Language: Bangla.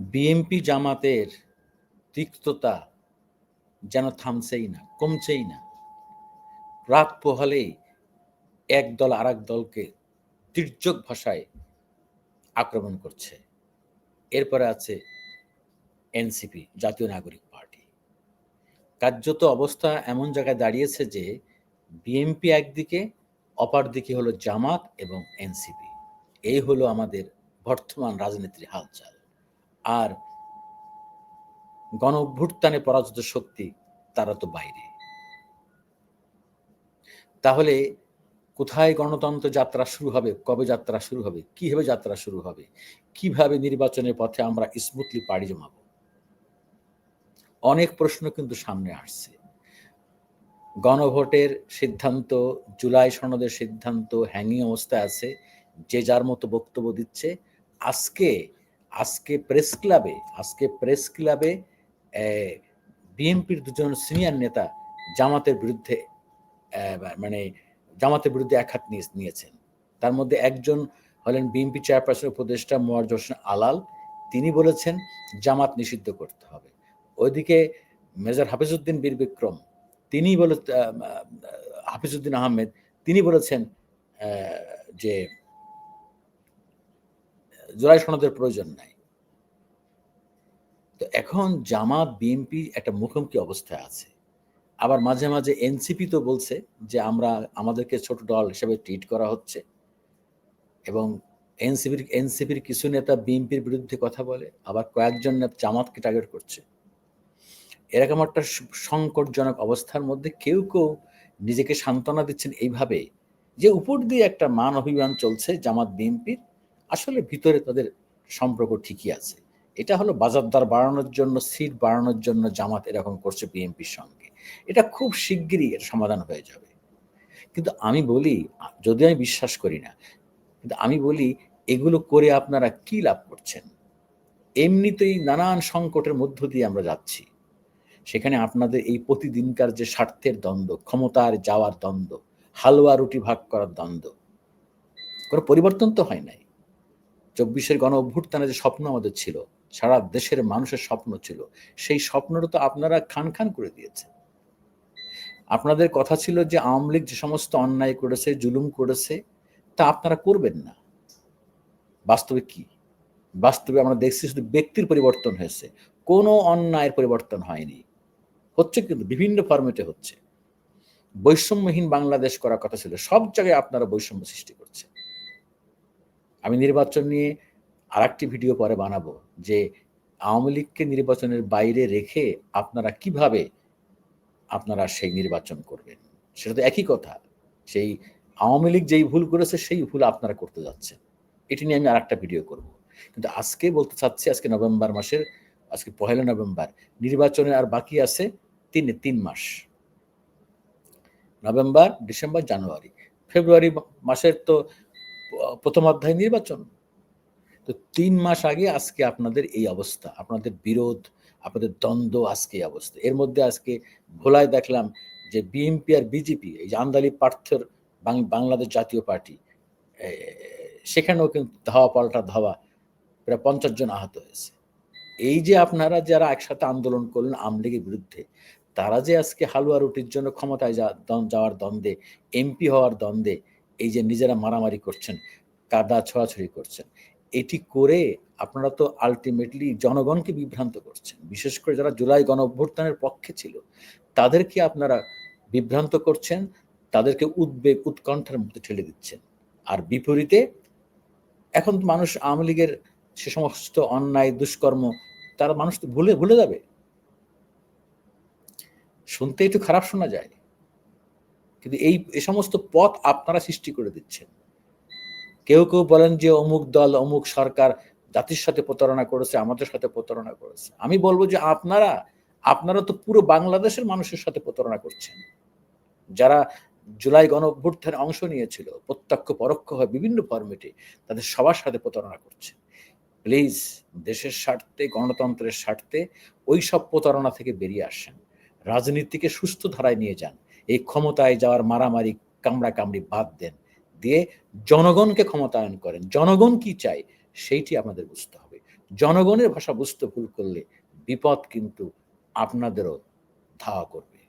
বিএনপি জামাতের তিক্ততা যেন থামছেই না, কমছেই না। রাত পোহালেই এক দল আর দলকে তির্যক ভাষায় আক্রমণ করছে। এরপরে আছে এনসিপি, জাতীয় নাগরিক পার্টি। কার্যত অবস্থা এমন জায়গায় দাঁড়িয়েছে যে বিএনপি একদিকে, অপর দিকে হলো জামাত এবং এনসিপি। এই হলো আমাদের বর্তমান রাজনীতির হালচাল। আর গণ অভ্যুত্থানে পরাজিত শক্তি তারা তো বাইরে। তাহলে কোথায় গণতন্ত্র যাত্রা শুরু হবে? কবে যাত্রা শুরু হবে? কীভাবে যাত্রা শুরু হবে? কীভাবে নির্বাচনের পথে আমরা স্মুথলি পাড়ি জমাব? অনেক প্রশ্ন কিন্তু সামনে আসছে। গণভোটের সিদ্ধান্ত, জুলাই সনদের সিদ্ধান্ত হ্যাঙ্গিং অবস্থায় আছে। যে যার মতো বক্তব্য দিচ্ছে, আজকে আজকে প্রেস ক্লাবে আজকে প্রেস ক্লাবে বিএনপির দুজন সিনিয়র নেতা জামাতের বিরুদ্ধে মানে জামাতের বিরুদ্ধে এক হাত নিয়েছেন। তার মধ্যে একজন হলেন বিএনপি চেয়ারপারসন উপদেষ্টা মোয়াজ হোসেন আলাল। তিনি বলেছেন, জামাত নিষিদ্ধ করতে হবে। ওইদিকে মেজর হাফিজউদ্দিন বীর বিক্রম, তিনি বলে হাফিজউদ্দিন আহমেদ, তিনি বলেছেন যে জোড়াই সনদের প্রয়োজন নাই। তো এখন জামাত, বিএনপি একটা মুখোমুখি অবস্থায় আছে। আবার মাঝে মাঝে এনসিপি তো বলছে যে আমরা, আমাদেরকে ছোট দল হিসেবে ট্রিট করা হচ্ছে এবং এনসিপির এনসিপির কিছু নেতা বিএনপির বিরুদ্ধে কথা বলে, আবার কয়েকজন নেতা জামাতকে টার্গেট করছে। এরকম একটা সংকটজনক অবস্থার মধ্যে কেউ কেউ নিজেকে সান্ত্বনা দিচ্ছেন এইভাবে যে উপর দিয়ে একটা মান অভিযান চলছে জামাত, বিএনপির আসলে ভিতরে তাদের সম্পর্ক ঠিকই আছে। এটা হলো বাজার দর বাড়ানোর জন্য, সিট বাড়ানোর জন্য জামাত এরকম করছে বিএনপির সঙ্গে। এটা খুব শিগগিরই এর সমাধান হয়ে যাবে। কিন্তু আমি বলি, যদি আমি বিশ্বাস করি না, কিন্তু আমি বলি, এগুলো করে আপনারা কি লাভ করছেন? এমনিতেই নানান সংকটের মধ্য দিয়ে আমরা যাচ্ছি। সেখানে আপনাদের এই প্রতিদিনকার যে স্বার্থের দ্বন্দ্ব, ক্ষমতার যাওয়ার দ্বন্দ্ব, হালুয়া রুটি ভাগ করার দ্বন্দ্ব, কোনো পরিবর্তন তো হয় নাই। চব্বিশের গণ অভ্যুত্থানে যে স্বপ্ন আমাদের ছিল, সারা দেশের মানুষের স্বপ্ন ছিল, সেই স্বপ্নটা তো আপনারা খান খান করে দিয়েছে আপনাদের কথা ছিল যে আওয়ামী লীগ যে সমস্ত অন্যায় করেছে, জুলুম করেছে, তা আপনারা করবেন না। বাস্তবে কি? বাস্তবে আমরা দেখছি শুধু ব্যক্তির পরিবর্তন হয়েছে, কোনো অন্যায়ের পরিবর্তন হয়নি। হচ্ছে কিন্তু বিভিন্ন ফর্মেটে হচ্ছে। বৈষম্যহীন বাংলাদেশ করার কথা ছিল, সব জায়গায় আপনারা বৈষম্য সৃষ্টি করছে আমি নির্বাচন নিয়ে আর একটি ভিডিও পরে বানাবো যে আওয়ামী লীগকে নির্বাচনের বাইরে রেখে আপনারা কীভাবে আপনারা সেই নির্বাচন করবেন? সেটা তো একই কথা। সেই আওয়ামী লীগ যেই ভুল করেছে, সেই ভুল আপনারা করতে যাচ্ছেন। এটি নিয়ে আমি আর একটা ভিডিও করব। কিন্তু আজকে বলতে চাচ্ছি, আজকে নভেম্বর মাসের, আজকে পহেলা নভেম্বর, নির্বাচনের আর বাকি আছে তিন তিন মাস। নভেম্বর, ডিসেম্বর, জানুয়ারি। ফেব্রুয়ারি মাসের তো প্রথম অধ্যায় নির্বাচন। তো তিন মাস আগে আজকে আপনাদের এই অবস্থা, আপনাদের বিরোধ, আপনাদের দ্বন্দ্ব আজকে এই অবস্থা। এর মধ্যে আজকে ভোলায় দেখলাম যে বিএনপি আর বিজেপি, এই যে আন্দালি পার্থর বাংলাদেশ জাতীয় পার্টি সেখানেও কিন্তু ধাওয়া পাল্টা ধাওয়া প্রায় পঞ্চাশ জন আহত হয়েছে। এই যে আপনারা যারা একসাথে আন্দোলন করলেন আমলিগের বিরুদ্ধে, তারা যে আজকে হালুয়া রুটির জন্য ক্ষমতায় যাওয়ার দ্বন্দ্বে, এমপি হওয়ার দ্বন্দ্বে এই যে নিজেরা মারামারি করছেন, কাদা ছোড়াছড়ি করছেন, এটি করে আপনারা তো আলটিমেটলি জনগণকে বিভ্রান্ত করছেন। বিশেষ করে যারা জুলাই গণ অভ্যুত্থানের পক্ষে ছিল, তাদেরকে আপনারা বিভ্রান্ত করছেন, তাদেরকে উদ্বেগ, উৎকণ্ঠার মধ্যে ঠেলে দিচ্ছেন। আর বিপরীতে, এখন মানুষ আওয়ামী লীগের সে সমস্ত অন্যায়, দুষ্কর্ম, তারা মানুষ তো ভুলে ভুলে যাবে। শুনতে একটু খারাপ শোনা যায়। কিন্তু এই, এ সমস্ত পথ আপনারা সৃষ্টি করে দিচ্ছেন। কেউ কেউ বলেন যে অমুক দল, অমুক সরকার জাতির সাথে প্রতারণা করেছে, আমাদের সাথে প্রতারণা করেছে। আমি বলব যে আপনারা আপনারা তো পুরো বাংলাদেশের মানুষের সাথে প্রতারণা করছেন। যারা জুলাই গণ অভ্যুত্থানে অংশ নিয়েছিল, প্রত্যক্ষ পরোক্ষ হয় বিভিন্ন ফর্মেটে তাদের সবার সাথে প্রতারণা করছে প্লিজ, দেশের স্বার্থে, গণতন্ত্রের স্বার্থে ওই সব প্রতারণা থেকে বেরিয়ে আসেন। রাজনীতিকে সুস্থ ধারায় নিয়ে যান। এই ক্ষমতায় যাওয়ার মারামারি কামড়া কামড়ি বাদ দেন। দিয়ে জনগণকে ক্ষমতায়ন করেন। জনগণ কি চায়? সেইটি আমাদের বুঝতে হবে। জনগণের ভাষা বুঝতে ভুল করলে বিপদ কিন্তু আপনাদেরও ধাওয়া করবে।